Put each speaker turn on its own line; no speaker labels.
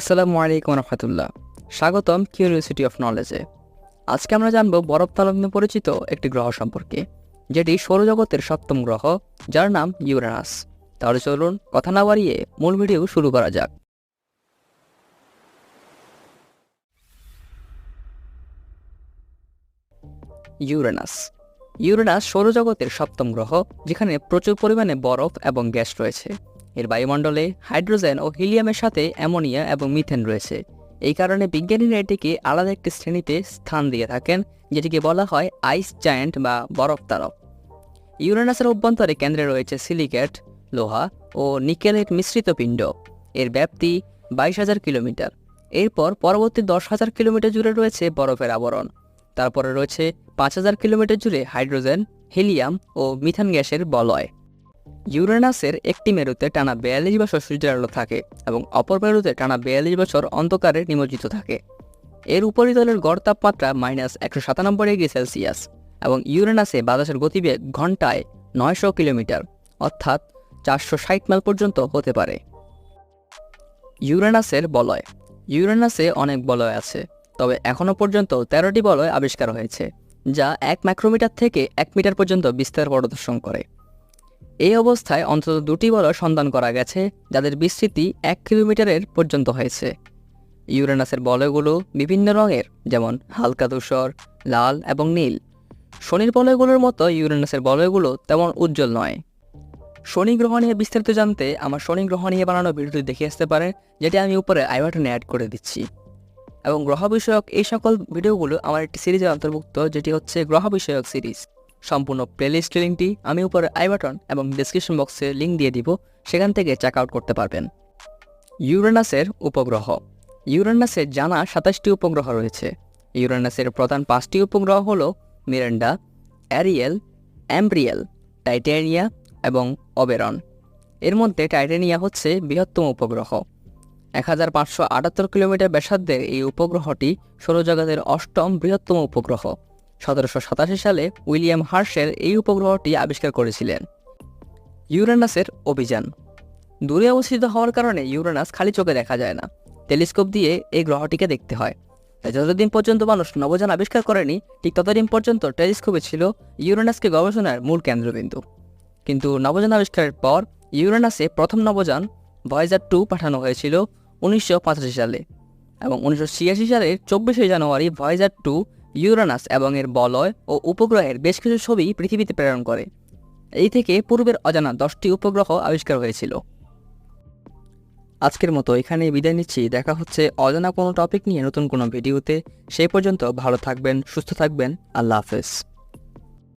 আসসালামু আলাইকুম রহমতুল্লাহ। স্বাগতম কিউরিওসিটি অফ নলেজে আজকে আমরা জানব বরফ তালব নামে পরিচিত একটি গ্রহ সম্পর্কে, যেটি সৌরজগতের সপ্তম গ্রহ, যার নাম ইউরেনাস তাহলে চলুন কথা না বাড়িয়ে মূল ভিডিও শুরু করা যাক। ইউরেনাস ইউরেনাস সৌরজগতের সপ্তম গ্রহ, যেখানে প্রচুর পরিমাণে বরফ এবং গ্যাস রয়েছে। এর বায়ুমণ্ডলে হাইড্রোজেন ও হিলিয়ামের সাথে অ্যামোনিয়া এবং মিথেন রয়েছে। এই কারণে বিজ্ঞানীরা এটিকে আলাদা একটি শ্রেণীতে স্থান দিয়ে থাকেন, যেটিকে বলা হয় আইস জায়ান্ট বা বরফ তারক। ইউরেনাসের অভ্যন্তরে কেন্দ্রে রয়েছে সিলিকেট, লোহা ও নিকেলের মিশ্রিত পিণ্ড। এর ব্যাপ্তি বাইশ হাজার কিলোমিটার। এরপর পরবর্তী দশ হাজার কিলোমিটার জুড়ে রয়েছে বরফের আবরণ। তারপরে রয়েছে পাঁচ হাজার কিলোমিটার জুড়ে হাইড্রোজেন, হিলিয়াম ও মিথান গ্যাসের বলয়। ইউরেনাসের একটি মেরুতে টানা বিয়াল্লিশ বছর সূর্যের আলো থাকে এবং অপর মেরুতে টানা বিয়াল্লিশ বছর অন্ধকারে নিমজ্জিত থাকে। এর উপরিতলের গড় তাপমাত্রা মাইনাস একশো সাতানব্বই ডিগ্রি সেলসিয়াস এবং ইউরেনাসে বাতাসের গতিবেগ ঘন্টায় নয়শো কিলোমিটার, অর্থাৎ চারশো ষাট মাইল পর্যন্ত হতে পারে। ইউরেনাসের বলয়। ইউরেনাসে অনেক বলয় আছে, তবে এখনও পর্যন্ত তেরোটি বলয় আবিষ্কার হয়েছে, যা এক মাইক্রোমিটার থেকে এক মিটার পর্যন্ত বিস্তার প্রদর্শন করে। এই অবস্থায় অন্তত দুটি বলয় সন্ধান করা গেছে, যাদের বিস্তৃতি এক কিলোমিটারের পর্যন্ত হয়েছে। ইউরেনাসের বলয়গুলো বিভিন্ন রঙের, যেমন হালকা ধূসর, লাল এবং নীল। শনির বলয়গুলোর মতো ইউরেনাসের বলয়গুলো তেমন উজ্জ্বল নয়। শনি গ্রহ নিয়ে বিস্তারিত জানতে আমার শনি গ্রহ নিয়ে বানানো ভিডিওটি দেখে আসতে পারে, যেটি আমি উপরে আই বাটনে অ্যাড করে দিচ্ছি। এবং গ্রহ বিষয়ক এই সকল ভিডিওগুলো আমার একটি সিরিজের অন্তর্ভুক্ত, যেটি হচ্ছে গ্রহ বিষয়ক সিরিজ সম্পূর্ণ প্লেলিস্ট লিঙ্কটি আমি উপরে আই বাটন এবং ডিসক্রিপশন বক্সে লিঙ্ক দিয়ে দিব, সেখান থেকে চেক আউট করতে পারবেন। ইউরেনাসের উপগ্রহ। ইউরেনাসের জানা সাতাশটি উপগ্রহ রয়েছে। ইউরেনাসের প্রধান পাঁচটি উপগ্রহ হল মিরান্ডা অ্যারিয়েল অ্যাম্ব্রিয়েল টাইটেনিয়া এবং অবেরন এর মধ্যে টাইটেনিয়া হচ্ছে বৃহত্তম উপগ্রহ। এক হাজার পাঁচশো আটাত্তর কিলোমিটার ব্যাসার্ধের এই উপগ্রহটি সৌরজগতের অষ্টম বৃহত্তম উপগ্রহ। সতেরোশো সাতাশি সালে উইলিয়াম হার্শের এই উপগ্রহটি আবিষ্কার করেছিলেন। ইউরেনাসের অভিযান। দূরে অবস্থিত হওয়ার কারণে ইউরেনাস খালি চোখে দেখা যায় না। টেলিস্কোপ দিয়ে এই গ্রহটিকে দেখতে হয়। তাই যতদিন পর্যন্ত মানুষ নবযান আবিষ্কার করেনি, ঠিক ততদিন পর্যন্ত টেলিস্কোপে ছিল ইউরেনাসকে গবেষণার মূল কেন্দ্রবিন্দু। কিন্তু নবযান আবিষ্কারের পর ইউরেনাসে প্রথম নবযান ভয়েজার টু পাঠানো হয়েছিল উনিশশো পঁচাশি সালে এবং উনিশশো সালের চব্বিশে জানুয়ারি ভয়েজার টু ইউরেনাস এবং এর বলয় ও উপগ্রহের বেশ কিছু ছবি পৃথিবীতে প্রেরণ করে। এই থেকে পূর্বের অজানা দশটি উপগ্রহ আবিষ্কার হয়েছিল। আজকের মতো এখানে বিদায় নিচ্ছি। দেখা হচ্ছে অজানা কোনো টপিক নিয়ে নতুন কোনো ভিডিওতে। সেই পর্যন্ত ভালো থাকবেন, সুস্থ থাকবেন। আল্লাহ হাফেজ।